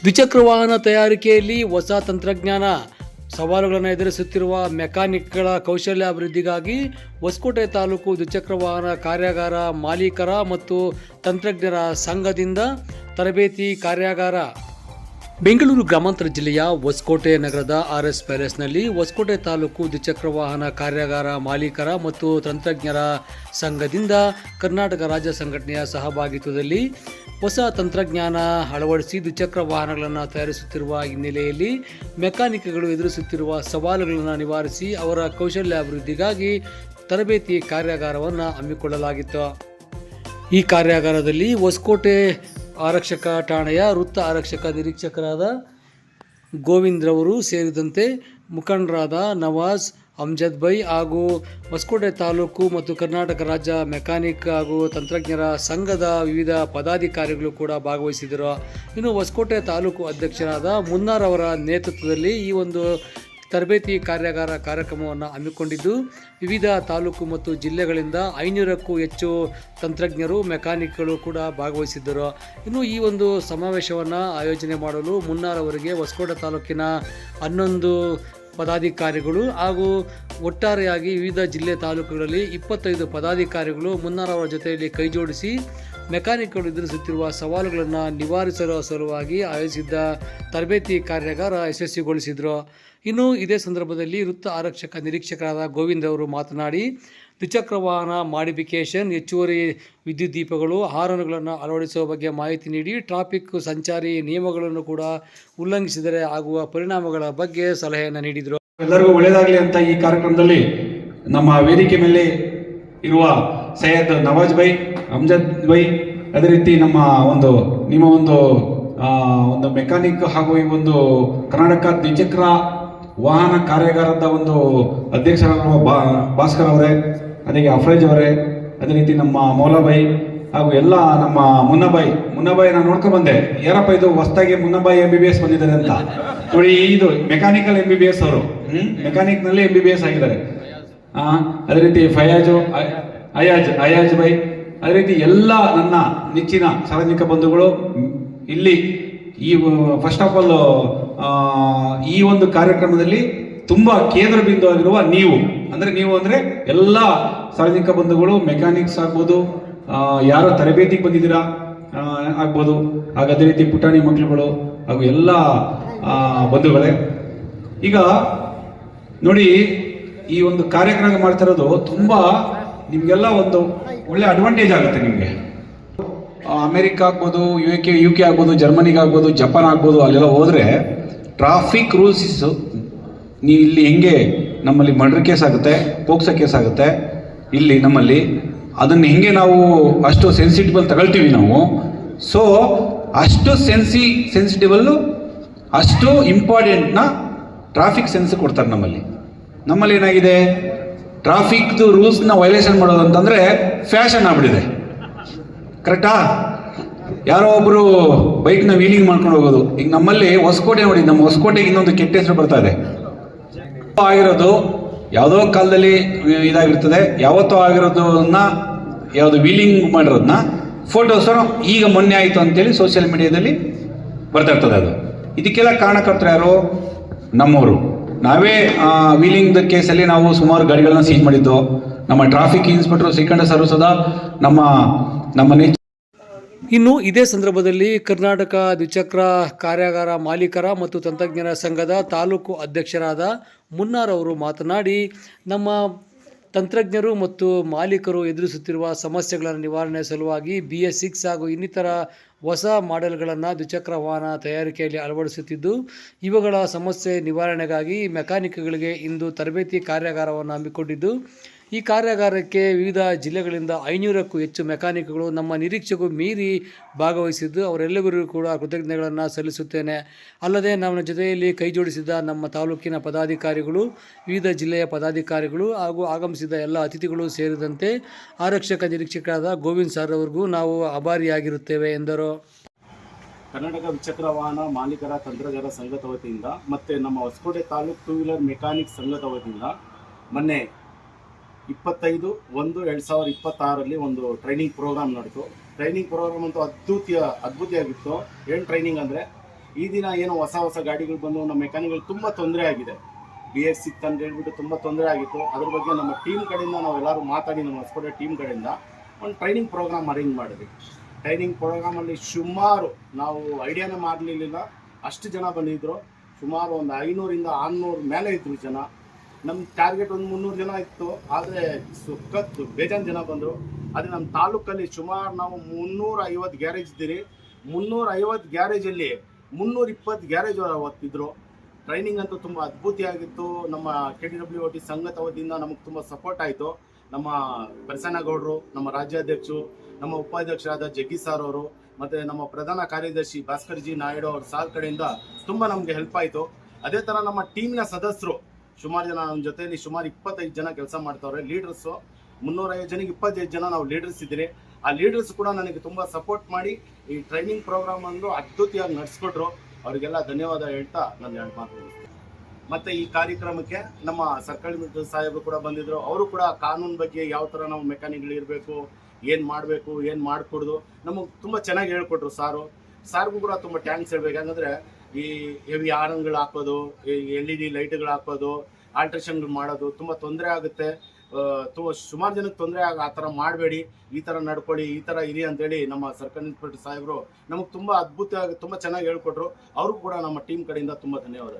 ದ್ವಿಚಕ್ರ ವಾಹನ ತಯಾರಿಕೆಯಲ್ಲಿ ಹೊಸ ತಂತ್ರಜ್ಞಾನ. ಸವಾಲುಗಳನ್ನು ಎದುರಿಸುತ್ತಿರುವ ಮೆಕ್ಯಾನಿಕ್ಗಳ ಕೌಶಲ್ಯ ಅಭಿವೃದ್ಧಿಗಾಗಿ ಹೊಸಕೋಟೆ ತಾಲೂಕು ದ್ವಿಚಕ್ರ ವಾಹನ ಕಾರ್ಯಾಗಾರ ಮಾಲೀಕರ ಮತ್ತು ತಂತ್ರಜ್ಞರ ಸಂಘದಿಂದ ತರಬೇತಿ ಕಾರ್ಯಾಗಾರ ಬೆಂಗಳೂರು ಗ್ರಾಮಾಂತರ ಜಿಲ್ಲೆಯ ಹೊಸಕೋಟೆ ನಗರದ ಆರ್ ಎಸ್ ಪ್ಯಾಲೇಸ್ನಲ್ಲಿ ಹೊಸಕೋಟೆ ತಾಲೂಕು ದ್ವಿಚಕ್ರ ವಾಹನ ಕಾರ್ಯಾಗಾರ ಮಾಲೀಕರ ಮತ್ತು ತಂತ್ರಜ್ಞರ ಸಂಘದಿಂದ ಕರ್ನಾಟಕ ರಾಜ್ಯ ಸಂಘಟನೆಯ ಸಹಭಾಗಿತ್ವದಲ್ಲಿ ಹೊಸ ತಂತ್ರಜ್ಞಾನ ಅಳವಡಿಸಿ ದ್ವಿಚಕ್ರ ವಾಹನಗಳನ್ನು ತಯಾರಿಸುತ್ತಿರುವ ಹಿನ್ನೆಲೆಯಲ್ಲಿ ಮೆಕ್ಯಾನಿಕ್ಗಳು ಎದುರಿಸುತ್ತಿರುವ ಸವಾಲುಗಳನ್ನು ನಿವಾರಿಸಿ ಅವರ ಕೌಶಲ್ಯ ಅಭಿವೃದ್ಧಿಗಾಗಿ ತರಬೇತಿ ಕಾರ್ಯಾಗಾರವನ್ನು ಹಮ್ಮಿಕೊಳ್ಳಲಾಗಿತ್ತು. ಈ ಕಾರ್ಯಾಗಾರದಲ್ಲಿ ಹೊಸಕೋಟೆ ಆರಕ್ಷಕ ಠಾಣೆಯ ವೃತ್ತ ಆರಕ್ಷಕ ನಿರೀಕ್ಷಕರಾದ ಗೋವಿಂದ್ರವರು ಸೇರಿದಂತೆ ಮುಖಂಡರಾದ ನವಾಜ್, ಅಮ್ಜದ್ ಬೈ ಹಾಗೂ ಹೊಸಕೋಟೆ ತಾಲೂಕು ಮತ್ತು ಕರ್ನಾಟಕ ರಾಜ್ಯ ಮೆಕ್ಯಾನಿಕ್ ಹಾಗೂ ತಂತ್ರಜ್ಞರ ಸಂಘದ ವಿವಿಧ ಪದಾಧಿಕಾರಿಗಳು ಕೂಡ ಭಾಗವಹಿಸಿದರು ಇನ್ನು ಹೊಸಕೋಟೆ ತಾಲೂಕು ಅಧ್ಯಕ್ಷರಾದ ಮುನ್ನಾರ್ ಅವರ ನೇತೃತ್ವದಲ್ಲಿ ಈ ಒಂದು ತರಬೇತಿ ಕಾರ್ಯಾಗಾರ ಕಾರ್ಯಕ್ರಮವನ್ನು ಹಮ್ಮಿಕೊಂಡಿದ್ದು, ವಿವಿಧ ತಾಲೂಕು ಮತ್ತು ಜಿಲ್ಲೆಗಳಿಂದ ಐನೂರಕ್ಕೂ ಹೆಚ್ಚು ತಂತ್ರಜ್ಞರು, ಮೆಕ್ಯಾನಿಕ್ಗಳು ಕೂಡ ಭಾಗವಹಿಸಿದ್ದರು. ಇನ್ನು ಈ ಒಂದು ಸಮಾವೇಶವನ್ನು ಆಯೋಜನೆ ಮಾಡಲು ಮುನ್ನಾರವರಿಗೆ ಹೊಸಕೋಟ ತಾಲೂಕಿನ ಹನ್ನೊಂದು ಪದಾಧಿಕಾರಿಗಳು ಹಾಗೂ ಒಟ್ಟಾರೆಯಾಗಿ ವಿವಿಧ ಜಿಲ್ಲೆ ತಾಲೂಕುಗಳಲ್ಲಿ ಇಪ್ಪತ್ತೈದು ಪದಾಧಿಕಾರಿಗಳು ಮುನ್ನಾರವರ ಜೊತೆಯಲ್ಲಿ ಕೈಜೋಡಿಸಿ ಮೆಕ್ಯಾನಿಕ್ಗಳು ಎದುರಿಸುತ್ತಿರುವ ಸವಾಲುಗಳನ್ನು ನಿವಾರಿಸಲು ಸಲುವಾಗಿ ಆಯೋಜಿಸಿದ್ದ ತರಬೇತಿ ಕಾರ್ಯಾಗಾರ ಯಶಸ್ವಿಗೊಳಿಸಿದರು. ಇನ್ನು ಇದೇ ಸಂದರ್ಭದಲ್ಲಿ ವೃತ್ತ ಆರಕ್ಷಕ ನಿರೀಕ್ಷಕರಾದ ಗೋವಿಂದ್ ಅವರು ಮಾತನಾಡಿ ದ್ವಿಚಕ್ರ ವಾಹನ ಮಾಡಿಫಿಕೇಷನ್, ಹೆಚ್ಚುವರಿ ವಿದ್ಯುತ್ ದೀಪಗಳು ಹಾರನ್ಗಳನ್ನು ಅಳವಡಿಸುವ ಬಗ್ಗೆ ಮಾಹಿತಿ ನೀಡಿ, ಟ್ರಾಫಿಕ್ ಸಂಚಾರಿ ನಿಯಮಗಳನ್ನು ಕೂಡ ಉಲ್ಲಂಘಿಸಿದರೆ ಆಗುವ ಪರಿಣಾಮಗಳ ಬಗ್ಗೆ ಸಲಹೆಯನ್ನು ನೀಡಿದರು. ಎಲ್ಲರಿಗೂ ಒಳ್ಳೆಯದಾಗಲಿ ಅಂತ ಈ ಕಾರ್ಯಕ್ರಮದಲ್ಲಿ ನಮ್ಮ ವೇದಿಕೆ ಮೇಲೆ ಇರುವ ಸೈಯದ್ ನವಾಜ್ ಭಾಯ್, ಅಮ್ಜದ್ ಭಾಯ್, ಅದೇ ರೀತಿ ನಮ್ಮ ಒಂದು, ನಿಮ್ಮ ಒಂದು ಒಂದು ಮೆಕ್ಯಾನಿಕ್ ಹಾಗೂ ಈ ಒಂದು ಕರ್ನಾಟಕ ದ್ವಿಚಕ್ರ ವಾಹನ ಕಾರ್ಯಾಗಾರದ ಒಂದು ಅಧ್ಯಕ್ಷರಾಗಿರುವ ಬಾ, ಭಾಸ್ಕರ್ ಅವರೇ ಅದೇ ಅಫ್ರೇಜ್ ಅವರೇ, ಅದೇ ರೀತಿ ನಮ್ಮ ಮೌಲಾಬಾಯಿ ಹಾಗೂ ಎಲ್ಲ ನಮ್ಮ ಮುನ್ನಬಾಯಿ ಮುನ್ನಬಾಯಿ ನಾನು ನೋಡ್ಕೊಂಡು ಬಂದೆ. ಯಾರಪ್ಪ ಇದು? ಹೊಸದಾಗಿ Munnabhai M B B S ಬಂದಿದ್ದಾರೆ ಅಂತ. ನೋಡಿ, ಇದು mechanical M B B S ಅವರು. ಮೆಕ್ಯಾನಿಕ್ನಲ್ಲಿ ಎಂ ಬಿ ಬಿ ಎಸ್ ಆಗಿದ್ದಾರೆ. ಅದೇ ರೀತಿ ಫಯಾಜು ಅಯಾಜ್ ಅಯಾಜ್ ಬೈ. ಅದೇ ರೀತಿ ಎಲ್ಲ ನನ್ನ ನೆಚ್ಚಿನ ಸಾರ್ವಜನಿಕ ಬಂಧುಗಳು, ಇಲ್ಲಿ ಈ ಫಸ್ಟ್ ಆಫ್ ಆಲ್ ಈ ಒಂದು ಕಾರ್ಯಕ್ರಮದಲ್ಲಿ ತುಂಬ ಕೇಂದ್ರ ಬಿಂದು ಆಗಿರುವ ನೀವು. ಅಂದರೆ ನೀವು ಅಂದರೆ ಎಲ್ಲ ಸಾರ್ವಜನಿಕ ಬಂಧುಗಳು ಮೆಕ್ಯಾನಿಕ್ಸ್ ಆಗ್ಬೋದು ಯಾರೋ ತರಬೇತಿಗೆ ಬಂದಿದ್ದೀರಾ ಆಗ್ಬೋದು. ಹಾಗೆ ಅದೇ ರೀತಿ ಪುಟಾಣಿ ಮಕ್ಕಳುಗಳು ಹಾಗೂ ಎಲ್ಲ ಬಂಧುಗಳೇ. ಈಗ ನೋಡಿ, ಈ ಒಂದು ಕಾರ್ಯಕ್ರಮ ಮಾಡ್ತಾ ಇರೋದು ತುಂಬಾ ನಿಮ್ಗೆಲ್ಲ ಒಂದು ಒಳ್ಳೆ ಅಡ್ವಾಂಟೇಜ್ ಆಗುತ್ತೆ ನಿಮಗೆ. ಅಮೆರಿಕ ಆಗ್ಬೋದು ಯು ಕೆ ಯು ಕೆ ಆಗ್ಬೋದು ಜರ್ಮನಿಗೆ ಆಗ್ಬೋದು ಜಪಾನ್ ಆಗ್ಬೋದು, ಅಲ್ಲೆಲ್ಲ ಹೋದರೆ ಟ್ರಾಫಿಕ್ ರೂಲ್ಸ್ ನೀವು ಇಲ್ಲಿ ಹೆಂಗೆ ನಮ್ಮಲ್ಲಿ ಮರ್ಡರ್ ಕೇಸ್ ಆಗುತ್ತೆ, ಪೋಕ್ಸೋ ಕೇಸ್ ಆಗುತ್ತೆ, ಇಲ್ಲಿ ನಮ್ಮಲ್ಲಿ ಅದನ್ನು ಹೆಂಗೆ ನಾವು ಅಷ್ಟು ಸೆನ್ಸಿಟಿಬಲ್ ತಗೊಳ್ತೀವಿ ನಾವು. ಸೊ ಅಷ್ಟು ಸೆನ್ಸಿ ಸೆನ್ಸಿಟಿಬಲ್ಲು ಅಷ್ಟು ಇಂಪಾರ್ಟೆಂಟ್ನ ಟ್ರಾಫಿಕ್ ಸೆನ್ಸ್ ಕೊಡ್ತಾರೆ ನಮ್ಮಲ್ಲಿ. ನಮ್ಮಲ್ಲಿ ಏನಾಗಿದೆ? ಟ್ರಾಫಿಕ್ದು ರೂಲ್ಸ್ನ ವೈಲೇಷನ್ ಮಾಡೋದು ಅಂತಂದರೆ ಫ್ಯಾಷನ್ ಆಗ್ಬಿಟ್ಟಿದೆ. ಕರೆಕ್ಟಾ? ಯಾರೋ ಒಬ್ಬರು ಬೈಕ್ನ ವೀಲಿಂಗ್ ಮಾಡ್ಕೊಂಡು ಹೋಗೋದು. ಈಗ ನಮ್ಮಲ್ಲಿ ಹೊಸಕೋಟೆ ನೋಡಿ, ನಮ್ಮ ಹೊಸಕೋಟೆಗೆ ಇನ್ನೊಂದು ಕೆಟ್ಟ ಹೆಸರು ಬರ್ತಾ ಇದೆ. ಆಗಿರೋದು ಯಾವುದೋ ಕಾಲದಲ್ಲಿ ಇದಾಗಿರ್ತದೆ. ಯಾವತ್ತೋ ಆಗಿರೋದನ್ನ ಯಾವುದು ವೀಲಿಂಗ್ ಮಾಡಿರೋದನ್ನ ಫೋಟೋಸ್ ಈಗ ಮೊನ್ನೆ ಆಯಿತು ಅಂತೇಳಿ ಸೋಷಿಯಲ್ ಮೀಡಿಯಾದಲ್ಲಿ ಬರ್ತಾ ಇರ್ತದೆ ಅದು. ಇದಕ್ಕೆಲ್ಲ ಕಾರಣಕರ್ತರು ಯಾರು? ನಮ್ಮವರು. ನಾವೇ ವೀಲಿಂಗ್ ಕೇಸಲ್ಲಿ ನಾವು ಸುಮಾರು ಗಾಡಿಗಳನ್ನ ಸೀಜ್ ಮಾಡಿದ್ದು. ನಮ್ಮ ಟ್ರಾಫಿಕ್ ಇನ್ಸ್ಪೆಕ್ಟರ್ ಶ್ರೀಕಂಠ ಸದಾ ನಮ್ಮ ನಮ್ಮ ಇನ್ನು ಇದೇ ಸಂದರ್ಭದಲ್ಲಿ ಕರ್ನಾಟಕ ದ್ವಿಚಕ್ರ ಕಾರ್ಯಾಗಾರ ಮಾಲೀಕರ ಮತ್ತು ತಂತ್ರಜ್ಞರ ಸಂಘದ ತಾಲೂಕು ಅಧ್ಯಕ್ಷರಾದ ಮುನ್ನಾರ್ ಅವರು ಮಾತನಾಡಿ, ನಮ್ಮ ತಂತ್ರಜ್ಞರು ಮತ್ತು ಮಾಲೀಕರು ಎದುರಿಸುತ್ತಿರುವ ಸಮಸ್ಯೆಗಳ ನಿವಾರಣೆ ಸಲುವಾಗಿ ಬಿ ಎಸ್ ಸಿಕ್ಸ್ ಹಾಗೂ ಇನ್ನಿತರ ಹೊಸ ಮಾಡೆಲ್ಗಳನ್ನು ದ್ವಿಚಕ್ರ ವಾಹನ ತಯಾರಿಕೆಯಲ್ಲಿ ಅಳವಡಿಸುತ್ತಿದ್ದು, ಇವುಗಳ ಸಮಸ್ಯೆ ನಿವಾರಣೆಗಾಗಿ ಮೆಕ್ಯಾನಿಕ್ಗಳಿಗೆ ಇಂದು ತರಬೇತಿ ಕಾರ್ಯಾಗಾರವನ್ನು ಹಮ್ಮಿಕೊಂಡಿದ್ದು ಈ ಕಾರ್ಯಾಗಾರಕ್ಕೆ ವಿವಿಧ ಜಿಲ್ಲೆಗಳಿಂದ ಐನೂರಕ್ಕೂ ಹೆಚ್ಚು ಮೆಕ್ಯಾನಿಕ್ಗಳು ನಮ್ಮ ನಿರೀಕ್ಷೆಗೂ ಮೀರಿ ಭಾಗವಹಿಸಿದ್ದು, ಅವರೆಲ್ಲರಿಗೂ ಕೂಡ ಕೃತಜ್ಞತೆಗಳನ್ನು ಸಲ್ಲಿಸುತ್ತೇನೆ. ಅಲ್ಲದೆ ನಮ್ಮ ಜೊತೆಯಲ್ಲಿ ಕೈ ಜೋಡಿಸಿದ ನಮ್ಮ ತಾಲೂಕಿನ ಪದಾಧಿಕಾರಿಗಳು, ವಿವಿಧ ಜಿಲ್ಲೆಯ ಪದಾಧಿಕಾರಿಗಳು ಹಾಗೂ ಆಗಮಿಸಿದ ಎಲ್ಲ ಅತಿಥಿಗಳು ಸೇರಿದಂತೆ ಆರಕ್ಷಕ ನಿರೀಕ್ಷಕರಾದ ಗೋವಿಂದ್ ಸರ್ ಅವರಿಗೂ ನಾವು ಆಭಾರಿಯಾಗಿರುತ್ತೇವೆ ಎಂದರು. ಕರ್ನಾಟಕ ದ್ವಿಚಕ್ರ ವಾಹನ ಮಾಲೀಕರ ತಂತ್ರಜ್ಞರ ಸಂಘದ ವತಿಯಿಂದ ಮತ್ತು ನಮ್ಮ Hoskote taluk two wheeler mechanic ಸಂಘದ ವತಿಯಿಂದ ಮೊನ್ನೆ ಇಪ್ಪತ್ತೈದು, ಒಂದು, ಎರಡು ಸಾವಿರದ ಇಪ್ಪತ್ತಾರಲ್ಲಿ ಒಂದು ಟ್ರೈನಿಂಗ್ ಪ್ರೋಗ್ರಾಮ್ ನಡೆತು. ಟ್ರೈನಿಂಗ್ ಪ್ರೋಗ್ರಾಮ್ ಅಂತೂ ಅದ್ಭುತ ಅದ್ಭುತಿಯಾಗಿತ್ತು. ಏನು ಟ್ರೈನಿಂಗ್ ಅಂದರೆ, ಈ ದಿನ ಏನೋ ಹೊಸ ಹೊಸ ಗಾಡಿಗಳು ಬಂದು ನಮ್ಮ ಮೆಕ್ಯಾನಿಕ್ಗಳು ತುಂಬ ತೊಂದರೆ ಆಗಿದೆ. ಬಿ ಎಸ್ ಸಿಕ್ಸ್ ಅಂತ ಹೇಳ್ಬಿಟ್ಟು ತುಂಬ ತೊಂದರೆ ಆಗಿತ್ತು. ಅದ್ರ ಬಗ್ಗೆ ನಮ್ಮ ಟೀಮ್ ಕಡೆಯಿಂದ ನಾವು ಎಲ್ಲರೂ ಮಾತಾಡಿ, ನಮ್ಮ ಹೊಸಕೋಟೆ ಟೀಮ್ ಕಡೆಯಿಂದ ಒಂದು ಟ್ರೈನಿಂಗ್ ಪ್ರೋಗ್ರಾಮ್ ಅರೇಂಜ್ ಮಾಡಿದ್ವಿ. ಟ್ರೈನಿಂಗ್ ಪ್ರೋಗ್ರಾಮಲ್ಲಿ ಸುಮಾರು ನಾವು ಐಡಿಯಾನೇ ಮಾಡಲಿಲ್ಲ. ಅಷ್ಟು ಜನ ಬಂದಿದ್ದರು ಸುಮಾರು ಒಂದು ಐನೂರಿಂದ ಆರುನೂರು ಮೇಲೆ ಇದ್ರು ಜನ. ನಮ್ಮ ಟಾರ್ಗೆಟ್ ಒಂದು ಮುನ್ನೂರು ಜನ ಇತ್ತು, ಆದರೆ ಸುಖತ್ತು ಬೇಜಾನ್ ಜನ ಬಂದರು. ಅದೇ ನಮ್ಮ ತಾಲೂಕಲ್ಲಿ ಸುಮಾರು ನಾವು ಮುನ್ನೂರ ಐವತ್ತು ಗ್ಯಾರೇಜ್ ಇದ್ದೀರಿ. ಮುನ್ನೂರ ಐವತ್ತು ಗ್ಯಾರೇಜಲ್ಲಿ ಮುನ್ನೂರ ಇಪ್ಪತ್ತು ಗ್ಯಾರೇಜ್ ಅವತ್ತಿದ್ರು ಟ್ರೈನಿಂಗ್ ಅಂತೂ ತುಂಬ ಅದ್ಭುತಿಯಾಗಿತ್ತು ನಮ್ಮ ಕೆ ಡಿ ಡಬ್ಲ್ಯೂ ಟಿ ಸಂಘದ ವತಿಯಿಂದ ನಮಗೆ ತುಂಬ ಸಪೋರ್ಟ್ ಆಯಿತು. ನಮ್ಮ ಪ್ರಸನ್ನಗೌಡರು ನಮ್ಮ ರಾಜ್ಯಾಧ್ಯಕ್ಷರು, ನಮ್ಮ ಉಪಾಧ್ಯಕ್ಷರಾದ ಜಗ್ಗಿ ಸಾರ್ ಅವರು, ಮತ್ತು ನಮ್ಮ ಪ್ರಧಾನ ಕಾರ್ಯದರ್ಶಿ ಭಾಸ್ಕರ್ ಜಿ ನಾಯ್ಡು ಅವ್ರ ಸಾರ್ ಕಡೆಯಿಂದ ತುಂಬ ನಮಗೆ ಹೆಲ್ಪ್ ಆಯಿತು. ಅದೇ ಥರ ನಮ್ಮ ಟೀಮ್ನ ಸದಸ್ಯರು ಸುಮಾರು ಜನ ನನ್ನ ಜೊತೆಯಲ್ಲಿ ಸುಮಾರು ಇಪ್ಪತ್ತೈದು ಜನ ಕೆಲಸ ಮಾಡ್ತಾವ್ರೆ ಲೀಡರ್ಸು ಮುನ್ನೂರೈವತ್ತು ಜನಕ್ಕೆ ಇಪ್ಪತ್ತೈದು ಜನ ನಾವು ಲೀಡರ್ಸ್ ಇದ್ದೀರಿ. ಆ ಲೀಡರ್ಸ್ ಕೂಡ ನನಗೆ ತುಂಬ ಸಪೋರ್ಟ್ ಮಾಡಿ ಈ ಟ್ರೈನಿಂಗ್ ಪ್ರೋಗ್ರಾಮ್ ಅನ್ನು ಅದ್ಭುತಿಯಾಗಿ ನಡೆಸ್ಕೊಟ್ರು. ಅವರಿಗೆಲ್ಲ ಧನ್ಯವಾದ ಹೇಳ್ತಾ ನನ್ನ ಎರಡು ಮಾತು. ಮತ್ತೆ ಈ ಕಾರ್ಯಕ್ರಮಕ್ಕೆ ನಮ್ಮ ಸರ್ಕಾರಿ ಮಿತ್ರ ಸಾಹೇಬರು ಕೂಡ ಬಂದಿದ್ದರು ಅವರು ಕೂಡ ಕಾನೂನು ಬಗ್ಗೆ ಯಾವ ಥರ ನಾವು ಮೆಕ್ಯಾನಿಕ್ಗಳಿರಬೇಕು ಏನು ಮಾಡಬೇಕು, ಏನು ಮಾಡಿಕೊಡ್ದು ನಮಗೆ ತುಂಬ ಚೆನ್ನಾಗಿ ಹೇಳ್ಕೊಟ್ರು ಸಾರು. ಸಾರ್ಗೂ ಕೂಡ ತುಂಬ ಟ್ಯಾಂಕ್ಸ್ ಹೇಳ್ಬೇಕು. ಯಾಕಂದರೆ ಈ ಹೆವಿ ಆರನ್ಗಳು ಹಾಕೋದು ಎಲ್ ಇ ಡಿ ಲೈಟ್ಗಳು ಹಾಕೋದು ಆಲ್ಟ್ರೇಷನ್ಗಳು ಮಾಡೋದು ತುಂಬ ತೊಂದರೆ ಆಗುತ್ತೆ. ತುಂಬ ಸುಮಾರು ಜನಕ್ಕೆ ತೊಂದರೆ ಆಗ ಆ ಥರ ಮಾಡಬೇಡಿ, ಈ ಥರ ನಡ್ಕೊಳ್ಳಿ, ಈ ಥರ ಇರಿ ಅಂತೇಳಿ ನಮ್ಮ ಸರ್ಕಾರಿ ಇನ್ಸ್ಪೆಕ್ಟರ್ ಸಾಹೇಬರು ನಮಗೆ ತುಂಬ ಅದ್ಭುತವಾಗಿ, ತುಂಬ ಚೆನ್ನಾಗಿ ಹೇಳ್ಕೊಟ್ರು. ಅವ್ರಿಗೂ ಕೂಡ ನಮ್ಮ ಟೀಮ್ ಕಡೆಯಿಂದ ತುಂಬ ಧನ್ಯವಾದ